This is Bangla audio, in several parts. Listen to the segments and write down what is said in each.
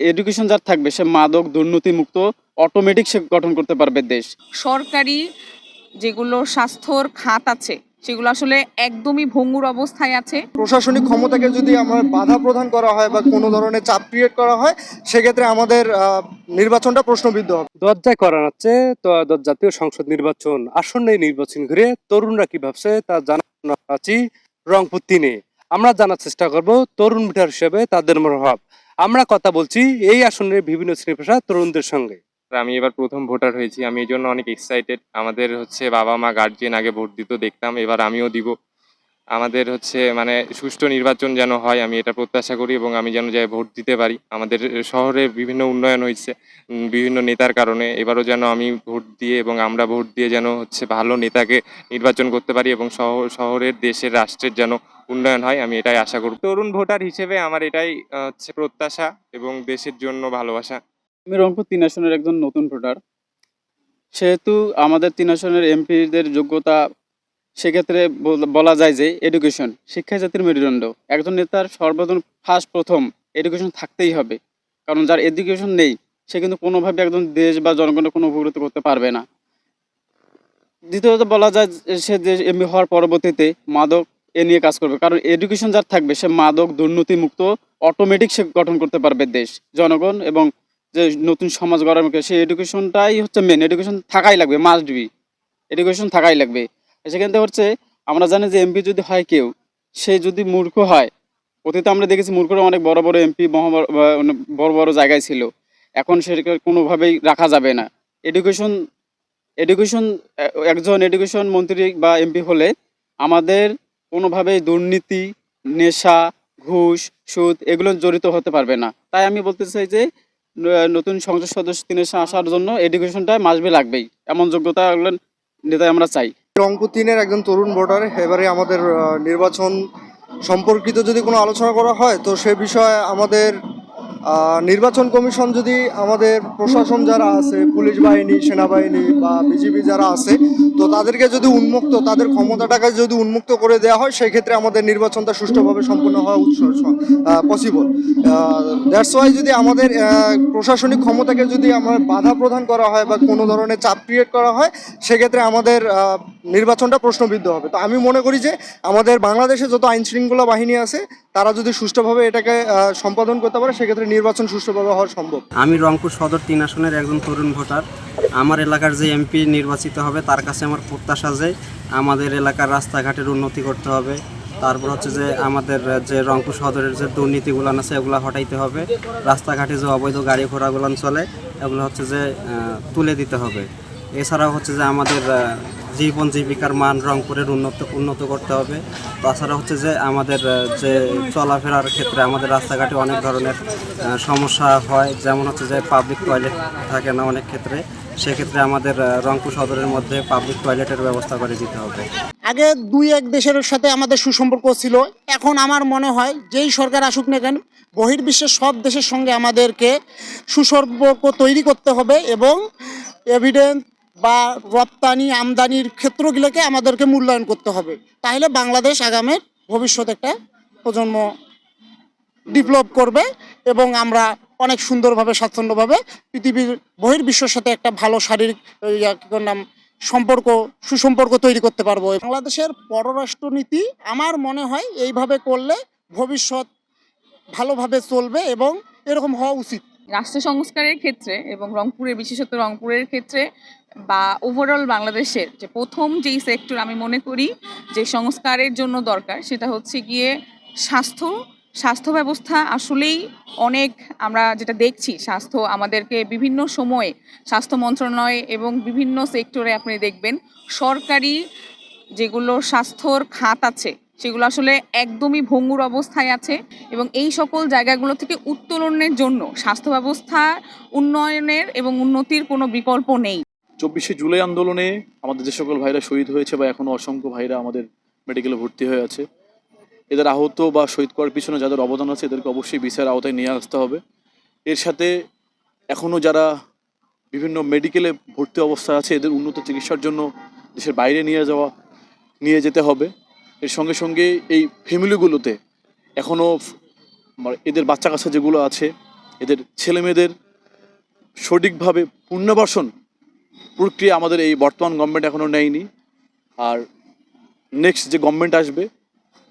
এডুকেশন যার থাকবে সে মাদক দুর্নীতি মুক্ত অটোমেটিক সে গঠন করতে পারবে দেশ। সরকারি যেগুলো স্বাস্থ্যর খাত আছে সেগুলো আসলে একদমই ভঙ্গুর অবস্থায় আছে। প্রশাসনিক ক্ষমতাকে যদি আমার বাধা প্রদান করা হয় বা কোনো ধরনের চাপ ক্রিয়েট করা হয় সেক্ষেত্রে আমাদের আহ, নির্বাচনটা প্রশ্নবিদ্ধ হবে। দরজায় করাচ্ছে তো দ- জাতীয় সংসদ নির্বাচন আসন্ন এই নির্বাচন ঘিরে তরুণরা কি ভাবছে তা জানানো আছি রংপুর তিনে। আমরা জানার চেষ্টা করব তরুণ ভোটার হিসেবে তাদের মনোভাব। আমরা কথা বলছি এই আসনের বিভিন্ন শ্রেণীপেশা তরুণদের সঙ্গে। আমি এবার প্রথম ভোটার হয়েছি, আমি এই জন্য অনেক এক্সাইটেড আমাদের হচ্ছে বাবা মা গার্জিয়ান আগে ভোট দিত, দেখতাম, এবার আমিও দিব। আমাদের হচ্ছে মানে সুষ্ঠু নির্বাচন যেন হয়, আমি এটা প্রত্যাশা করি এবং আমি যেন যাই ভোট দিতে পারি। আমাদের শহরে বিভিন্ন উন্নয়ন হয়েছে বিভিন্ন নেতার কারণে। এবারও যেন আমি ভোট দিয়ে এবং আমরা ভোট দিয়ে যেন হচ্ছে ভালো নেতাকে নির্বাচন করতে পারি এবং শহর শহরের দেশের রাষ্ট্রের যেন উন্নয়ন হয়, আমি এটাই আশা করি তরুণ ভোটার হিসেবে আমার এটাই হচ্ছে প্রত্যাশা এবং দেশের জন্য ভালোবাসা। আমি রংপুর তিন আসনের একজন নতুন ভোটার। সেহেতু আমাদের তিন আসনের এমপিদের যোগ্যতা সেক্ষেত্রে বল- যায় যে এডুকেশন শিক্ষা জাতির মেরুদণ্ড। একজন নেতার সর্বপ্রথম ফার্স্ট প্রথম এডুকেশন থাকতেই হবে। কারণ যার এডুকেশন নেই, সে কিন্তু কোনোভাবে একজন দেশ বা জনগণের কোনো উপকৃত করতে পারবে না। দ্বিতীয়ত বলা যায় সে দেশ এমনি হওয়ার পরবর্তীতে মাদক এ নিয়ে কাজ করবে। কারণ এডুকেশন যার থাকবে, সে মাদক দুর্নীতি মুক্ত অটোমেটিক সে গঠন করতে পারবে দেশ, জনগণ এবং যে নতুন সমাজ গড়ার সেই এডুকেশনটাই হচ্ছে মেন এডুকেশন থাকাই লাগবে মাস্ট বি এডুকেশন থাকাই লাগবে। সেখান থেকে হচ্ছে, আমরা জানি যে এমপি যদি হয় কেউ, সে যদি মূর্খ হয়, অতীতে আমরা দেখেছি মূর্খরা অনেক বড় বড় এমপি বড় বড় জায়গায় ছিল। এখন সেটাকে কোনোভাবেই রাখা যাবে না। এডুকেশন এডুকেশন একজন এডুকেশন মন্ত্রী বা এমপি হলে আমাদের কোনোভাবেই দুর্নীতি, নেশা, ঘুষ, সুদ এগুলো জড়িত হতে পারবে না। তাই আমি বলতে চাই যে নতুন সংসদ সদস্য তিনি আসার জন্য এডুকেশনটা মাসবে লাগবেই। এমন যোগ্যতা নেতাই আমরা চাই। রংপুর তিনের একজন তরুণ ভোটার, এবারে আমাদের নির্বাচন সম্পর্কিত যদি কোনো আলোচনা করা হয়, তো সে বিষয়ে আমাদের নির্বাচন কমিশন যদি আমাদের প্রশাসন যারা আছে, পুলিশ বাহিনী, সেনাবাহিনী বা বিজিবি যারা আছে, তো তাদেরকে যদি উন্মুক্ত, তাদের ক্ষমতাটাকে যদি উন্মুক্ত করে দেওয়া হয়, সেক্ষেত্রে আমাদের নির্বাচনটা সুষ্ঠুভাবে সম্পন্ন হওয়া উৎস পসিবল দ্যাটস ওয়াই যদি আমাদের প্রশাসনিক ক্ষমতাকে যদি আমরা বাধা প্রদান করা হয় বা কোনো ধরনের চাপ ক্রিয়েট করা হয়, সেক্ষেত্রে আমাদের নির্বাচনটা প্রশ্নবিদ্ধ হবে। তো আমি মনে করি যে আমাদের বাংলাদেশে যত আইন শৃঙ্খলা বাহিনী আছে, তারা যদি সুষ্ঠুভাবে এটাকে সম্পাদন করতে পারে, সেক্ষেত্রে নির্বাচন সুষ্ঠুভাবে হওয়া সম্ভব। আমি রংপুর সদর তিন আসনের একজন তরুণ ভোটার। আমার এলাকার যে এমপি নির্বাচিত হবে, তার কাছে আমার প্রত্যাশা যে আমাদের এলাকার রাস্তাঘাটের উন্নতি করতে হবে। তারপর হচ্ছে যে আমাদের যে রংপুর সদরের যে দুর্নীতিগুলো আছে, এগুলো হটাইতে হবে। রাস্তাঘাটে যে অবৈধ গাড়ি ঘোড়াগুলো চলে, এগুলো হচ্ছে যে তুলে দিতে হবে। এছাড়াও হচ্ছে যে আমাদের জীবন জীবিকার মান রংপুরের উন্নত উন্নত করতে হবে। তাছাড়া হচ্ছে যে আমাদের যে চলাফেরার ক্ষেত্রে আমাদের রাস্তাঘাটে অনেক ধরনের সমস্যা হয়। যেমন হচ্ছে যে পাবলিক টয়লেট থাকে না অনেক ক্ষেত্রে, সেক্ষেত্রে আমাদের রংপুর সদরের মধ্যে পাবলিক টয়লেটের ব্যবস্থা করে দিতে হবে। আগে দুই এক দেশের সাথে আমাদের সুসম্পর্ক ছিল। এখন আমার মনে হয় যেই সরকার আসুক না কেন, বহির্বিশ্বের সব দেশের সঙ্গে আমাদেরকে সুসম্পর্ক তৈরি করতে হবে এবং এভিডেন্স বা রপ্তানি আমদানির ক্ষেত্রগুলোকে আমাদেরকে মূল্যায়ন করতে হবে। তাহলে বাংলাদেশ আগামের ভবিষ্যৎ একটা প্রজন্ম ডেভেলপ করবে এবং আমরা অনেক সুন্দরভাবে, স্বাচ্ছন্দ্যভাবে পৃথিবীর বহির্বিশ্বের সাথে একটা ভালো শারীরিক নাম, সম্পর্ক, সুসম্পর্ক তৈরি করতে পারব। বাংলাদেশের পররাষ্ট্রনীতি আমার মনে হয় এইভাবে করলে ভবিষ্যৎ ভালোভাবে চলবে এবং এরকম হওয়া উচিত। রাষ্ট্র সংস্কারের ক্ষেত্রে এবং রংপুরের, বিশেষত রংপুরের ক্ষেত্রে বা ওভারঅল বাংলাদেশের যে প্রথম যেই সেক্টর আমি মনে করি যে সংস্কারের জন্য দরকার, সেটা হচ্ছে গিয়ে স্বাস্থ্য। স্বাস্থ্য ব্যবস্থা আসলেই অনেক আমরা যেটা দেখছি, স্বাস্থ্য আমাদেরকে বিভিন্ন সময়ে স্বাস্থ্য মন্ত্রণালয় এবং বিভিন্ন সেক্টরে আপনি দেখবেন সরকারি যেগুলো স্বাস্থ্যর খাত আছে, সেগুলো আসলে একদমই ভঙ্গুর অবস্থায় আছে এবং এই সকল জায়গাগুলো থেকে উত্তোলনের জন্য স্বাস্থ্য ব্যবস্থা উন্নয়নের এবং উন্নতির কোনো বিকল্প নেই। চব্বিশে জুলাই আন্দোলনে আমাদের যে সকল ভাইরা শহীদ হয়েছে বা এখনও অসংখ্য ভাইরা আমাদের মেডিকেলে ভর্তি হয়ে আছে, এদের আহত বা শহীদ করার পিছনে যাদের অবদান আছে, এদেরকে অবশ্যই বিচার আওতায় নিয়ে আসতে হবে। এর সাথে এখনও যারা বিভিন্ন মেডিকেলে ভর্তি অবস্থায় আছে, এদের উন্নত চিকিৎসার জন্য দেশের বাইরে নিয়ে যাওয়া, নিয়ে যেতে হবে। এর সঙ্গে সঙ্গে এই ফ্যামিলিগুলোতে এখনও এদের বাচ্চা কাচ্চা যেগুলো আছে, এদের ছেলেমেয়েদের সঠিকভাবে পুনর্বাসন প্রক্রিয়া আমাদের এই বর্তমান গভর্নমেন্ট এখনও নেয়নি। আর নেক্সট যে গভর্নমেন্ট আসবে,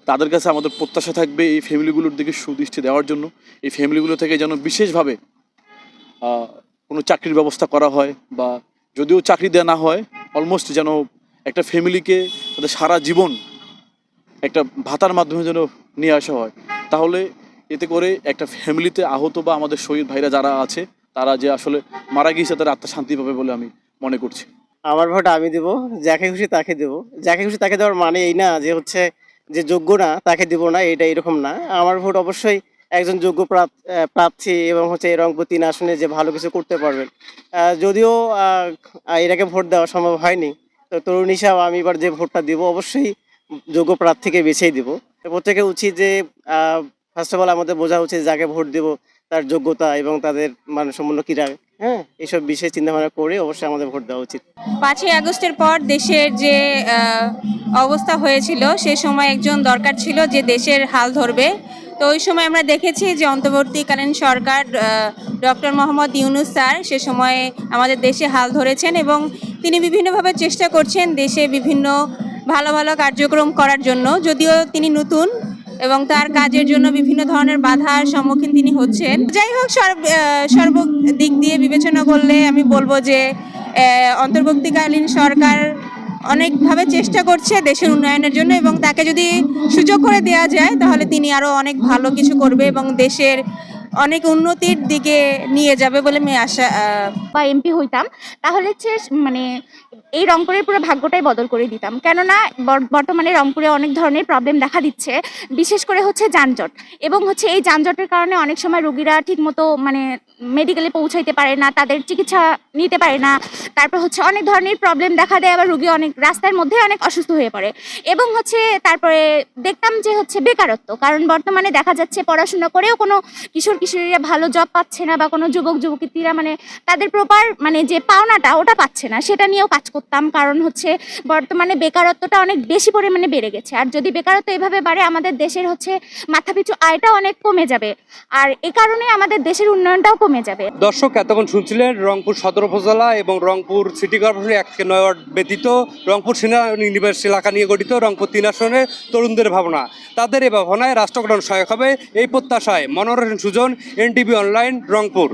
তাদের কাছে আমাদের প্রত্যাশা থাকবে এই ফ্যামিলিগুলোর দিকে সুদৃষ্টি দেওয়ার জন্য। এই ফ্যামিলিগুলো থেকে যেন বিশেষভাবে কোনো চাকরির ব্যবস্থা করা হয় বা যদিও চাকরি দেওয়া না হয় অলমোস্ট যেন একটা ফ্যামিলিকে তাদের সারা জীবন একটা ভাতার মাধ্যমে যেন নিয়ে আসা হয়। তাহলে এতে করে একটা ফ্যামিলিতে আহত বা আমাদের শহীদ ভাইরা যারা আছে, তারা যে আসলে মারা গিয়েছে তারা আত্মা শান্তি পাবে বলে আমি মনে করছি। আমার ভোট আমি দেব, যাকে খুশি তাকে দেব। যাকে খুশি তাকে দেওয়ার মানে এই না যে হচ্ছে যে যোগ্য না তাকে দিব না, এটা এরকম না। আমার ভোট অবশ্যই একজন যোগ্য প্রার্থী এবং হচ্ছে রংপুর তিন আসনে যে ভালো কিছু করতে পারবেন। যদিও এটাকে ভোট দেওয়া সম্ভব হয়নি, তো তরুণ হিসাবে আমি এবার যে ভোটটা দিব অবশ্যই যোগ্য প্রার্থীকে বেছেই দিব। প্রত্যেকে উচিত যে ফার্স্ট অফ অল আমাদের বোঝা উচিত যাকে ভোট দেব, তার যোগ্যতা এবং তাদের মানসম্পন্ন কিরা হ্যাঁ। এইসব বিষয়ে চিন্তা ভাবনা করে অবশ্যই আমাদের ভোট দেওয়া উচিত। পাঁচই আগস্টের পর দেশের যে অবস্থা হয়েছিল সে সময় একজন দরকার ছিল যে দেশের হাল ধরবে। তো ওই সময় আমরা দেখেছি যে অন্তর্বর্তীকালীন সরকার ডক্টর মোহাম্মদ ইউনুস স্যার সে সময় আমাদের দেশে হাল ধরেছেন এবং তিনি বিভিন্নভাবে চেষ্টা করছেন দেশে বিভিন্ন ভালো ভালো কার্যক্রম করার জন্য। যদিও তিনি নতুন এবং তার কাজের জন্য বিভিন্ন ধরনের বাধার সম্মুখীন তিনি হচ্ছেন। যাই হোক সর্ব দিক দিয়ে বিবেচনা করলে আমি বলব যে অন্তর্বর্তীকালীন সরকার অনেকভাবে চেষ্টা করছে দেশের উন্নয়নের জন্য এবং তাকে যদি সুযোগ করে দেওয়া যায়, তাহলে তিনি আরও অনেক ভালো কিছু করবে এবং দেশের অনেক উন্নতির দিকে নিয়ে যাবে বলে আমি আশা বা এমপি হইতাম। তাহলে হচ্ছে মানে এই রংপুরের পুরো ভাগ্যটাই বদল করে দিতাম। কেননা, বর- বর্তমানে রংপুরে অনেক ধরনের প্রবলেম দেখা দিচ্ছে। বিশেষ করে হচ্ছে যানজট। এবং হচ্ছে এই যানজটের কারণে অনেক সময় রোগীরা ঠিকমতো মানে মেডিকেলে পৌঁছাইতে পারে না, তাদের চিকিৎসা নিতে পারে না। তারপর হচ্ছে অনেক ধরনের প্রবলেম দেখা দেয়, আবার রোগী অনেক রাস্তার মধ্যে অনেক অসুস্থ হয়ে পড়ে। এবং হচ্ছে তারপরে দেখতাম যে হচ্ছে বেকারত্ব, কারণ বর্তমানে দেখা যাচ্ছে পড়াশোনা করেও কোনো কিশোর কিশোরীরা ভালো জব পাচ্ছে না বা কোনো যুবক যুবতীরা মানে তাদের প্রপার মানে যে পাওনাটা ওটা পাচ্ছে না, সেটা নিয়েও কাজ করতাম। কারণ হচ্ছে বর্তমানে বেকারত্বটা অনেক বেশি পরিমাণে বেড়ে গেছে। আর যদি বেকারত্ব এভাবে বাড়ে, আমাদের দেশের হচ্ছে মাথাপিছু আয়টা অনেক কমে যাবে। আর এ কারণে আমাদের দেশের উন্নয়নটাও কমে যাবে। দর্শক, এতক্ষণ শুনছিলেন রংপুর সদর উপজেলা এবং রংপুর সিটি কর্পোরেশন এক নয় ব্যতীত রংপুর সেনানিবাস এলাকা নিয়ে গঠিত রংপুর তিন আসনের তরুণদের ভাবনা। তাদের এ ভাবনায় রাষ্ট্রগঠন সহায়ক হবে এই প্রত্যাশায়। Monoranjan Sujon, NTV online, Rangpur.